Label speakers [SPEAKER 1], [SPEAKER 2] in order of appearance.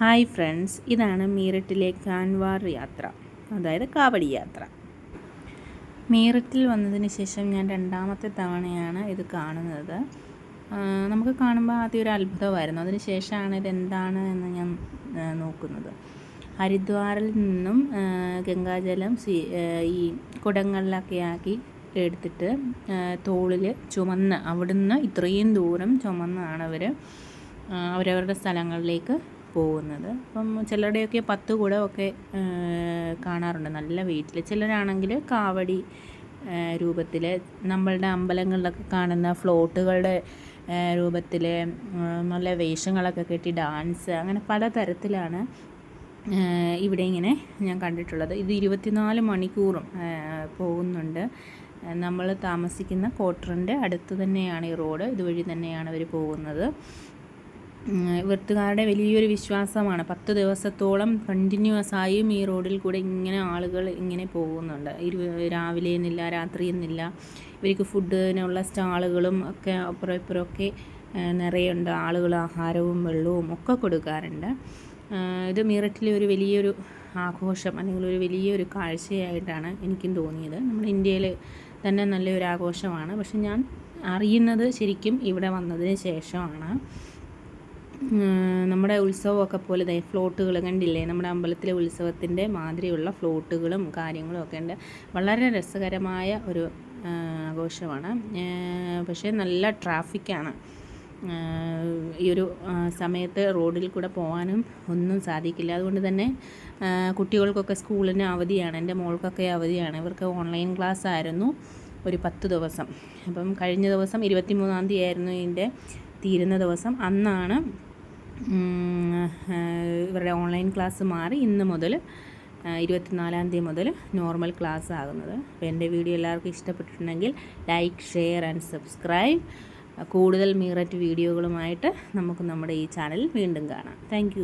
[SPEAKER 1] Hi friends ഇതാണ് മീററ്റിലെ കാൻവാർ യാത്ര അതായത് കാവടി യാത്ര. മീററ്റിൽ വന്നതിന് ശേഷം ഞാൻ രണ്ടാമത്തെ തവണയാണ് ഇത് കാണുന്നത്. നമുക്ക് കാണുമ്പോൾ ആദ്യം ഒരു അത്ഭുതമായിരുന്നു. അതിന് ശേഷമാണ് ഇതെന്താണ് എന്ന് ഞാൻ നോക്കുന്നത്. ഹരിദ്വാറിൽ നിന്നും ഗംഗാജലം ഈ കുടങ്ങളിലൊക്കെ ആക്കി എടുത്തിട്ട് തോളിൽ ചുമന്ന് അവിടുന്ന് ഇത്രയും ദൂരം ചുമന്നാണ് അവർ അവരവരുടെ സ്ഥലങ്ങളിലേക്ക് പോകുന്നത്. അപ്പം ചിലരുടെയൊക്കെ പത്ത് കുടമൊക്കെ കാണാറുണ്ട്. നല്ല വെയിറ്റിൽ ചിലരാണെങ്കിൽ കാവടി രൂപത്തിൽ നമ്മളുടെ അമ്പലങ്ങളിലൊക്കെ കാണുന്ന ഫ്ലോട്ടുകളുടെ രൂപത്തിൽ നല്ല വേഷങ്ങളൊക്കെ കെട്ടി ഡാൻസ് അങ്ങനെ പല തരത്തിലാണ് ഇവിടെ ഇങ്ങനെ ഞാൻ കണ്ടിട്ടുള്ളത്. ഇത് ഇരുപത്തിനാല് മണിക്കൂറും പോകുന്നുണ്ട്. നമ്മൾ താമസിക്കുന്ന ക്വാർട്ടറിന്റെ അടുത്ത് തന്നെയാണ് ഈ റോഡ്. ഇതുവഴി തന്നെയാണ് അവർ പോകുന്നത്. ഉം, ഇവിടുത്തുകാരുടെ വലിയൊരു വിശ്വാസമാണ്. പത്ത് ദിവസത്തോളം കണ്ടിന്യൂസ് ആയും ഈ റോഡിൽ കൂടെ ഇങ്ങനെ ആളുകൾ ഇങ്ങനെ പോകുന്നുണ്ട്. രാവിലെ എന്നില്ല രാത്രി എന്നില്ല. ഇവർക്ക് ഫുഡിനുള്ള സ്റ്റാളുകളും ഒക്കെ അപ്പുറം ഇപ്പുറമൊക്കെ നിറയുണ്ട്. ആളുകൾ ആഹാരവും വെള്ളവും ഒക്കെ കൊടുക്കാറുണ്ട്. ഇത് മീററ്റിലെ ഒരു വലിയൊരു ആഘോഷം അല്ലെങ്കിൽ ഒരു വലിയൊരു കാഴ്ചയായിട്ടാണ് എനിക്കും തോന്നിയത്. നമ്മുടെ ഇന്ത്യയിൽ തന്നെ നല്ലൊരു ആഘോഷമാണ്. പക്ഷെ ഞാൻ അറിയുന്നത് ശരിക്കും ഇവിടെ വന്നതിന് ശേഷമാണ്. നമ്മുടെ ഉത്സവമൊക്കെ പോലെ ദേ ഫ്ലോട്ടുകൾ കണ്ടില്ലേ? നമ്മുടെ അമ്പലത്തിലെ ഉത്സവത്തിന്റെ മാതിരിയുള്ള ഫ്ലോട്ടുകളും കാര്യങ്ങളും ഒക്കെ ഉണ്ട്. വളരെ രസകരമായ ഒരു ആഘോഷമാണ്. പക്ഷേ നല്ല ട്രാഫിക്കാണ്. ഈ ഒരു സമയത്ത് റോഡിൽ കൂടെ പോകാനും ഒന്നും സാധിക്കില്ല. അതുകൊണ്ട് തന്നെ കുട്ടികൾക്കൊക്കെ സ്കൂളിന് അവധിയാണ്. എന്റെ മോൾക്കൊക്കെ അവധിയാണ്. ഇവർക്ക് ഓൺലൈൻ ക്ലാസ് ആയിരുന്നു ഒരു പത്ത് ദിവസം. അപ്പം കഴിഞ്ഞ ദിവസം ഇരുപത്തി മൂന്നാം തീയതി ആയിരുന്നു ഇതിന്റെ തീരുന്ന ദിവസം. അന്നാണ് ഇവരുടെ ഓൺലൈൻ ക്ലാസ് മാറി ഇന്ന് മുതൽ ഇരുപത്തിനാലാം തീയതി മുതൽ നോർമൽ ക്ലാസ് ആകുന്നത്. അപ്പോൾ എന്റെ വീഡിയോ എല്ലാവർക്കും ഇഷ്ടപ്പെട്ടിട്ടുണ്ടെങ്കിൽ ലൈക്ക് ഷെയർ ആൻഡ് സബ്സ്ക്രൈബ് കൂടുതൽ മീററ്റ് വീഡിയോകളുമായിട്ട് നമുക്ക് നമ്മുടെ ഈ ചാനൽ വീണ്ടും കാണാം. താങ്ക്